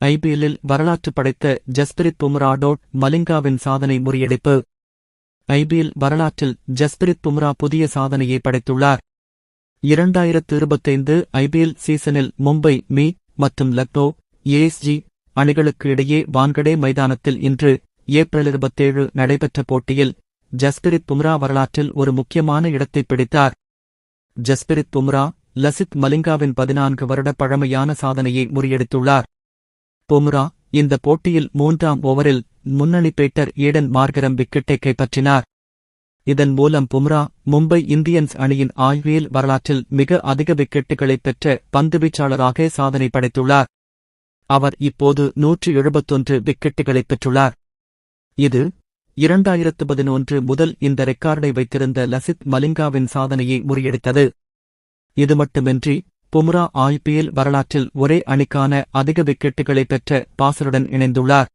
ஐபிஎல்லில் வரலாற்று படைத்த ஜஸ்பிரித் பும்ரா டோட் மலிங்காவின் சாதனை முறியடிப்பு. ஐபிஎல் வரலாற்றில் ஜஸ்பிரித் பும்ரா புதிய சாதனையை படைத்துள்ளார். இரண்டாயிரத்து இருபத்தைந்து ஐபிஎல் சீசனில் மும்பை மீ மற்றும் லக்னோ ஏஎஸ்ஜி அணிகளுக்கு இடையே வான்கடே மைதானத்தில் இன்று ஏப்ரல் இருபத்தேழு நடைபெற்ற போட்டியில் ஜஸ்பிரித் பும்ரா வரலாற்றில் ஒரு முக்கியமான இடத்தை பிடித்தார். ஜஸ்பிரித் பும்ரா லசித் மலிங்காவின் பதினான்கு வருட பழமையான சாதனையை முறியடித்துள்ளார். பும்ரா இந்த போட்டியில் மூன்றாம் ஓவரில் முன்னணி பேட்டர் ஏடன் மார்கரம் விக்கெட்டை கைப்பற்றினார் இதன் மூலம் பும்ரா மும்பை இந்தியன்ஸ் அணியின் ஆய்வியல் வரலாற்றில் மிக அதிக விக்கெட்டுகளை பெற்ற பந்துவீச்சாளராக சாதனை படைத்துள்ளார். அவர் இப்போது நூற்று எழுபத்தொன்று விக்கெட்டுகளை பெற்றுள்ளார். இது இரண்டாயிரத்து பதினொன்று முதல் இந்த ரெக்கார்டை வைத்திருந்த லசித் மலிங்காவின் சாதனையை முறியடித்தது. இது மட்டுமின்றி பும்ரா ஐபிஎல் வரலாற்றில் ஒரே அணிக்கான அதிக விக்கெட்டுகளை பெற்ற பாசருடன் இணைந்துள்ளார்.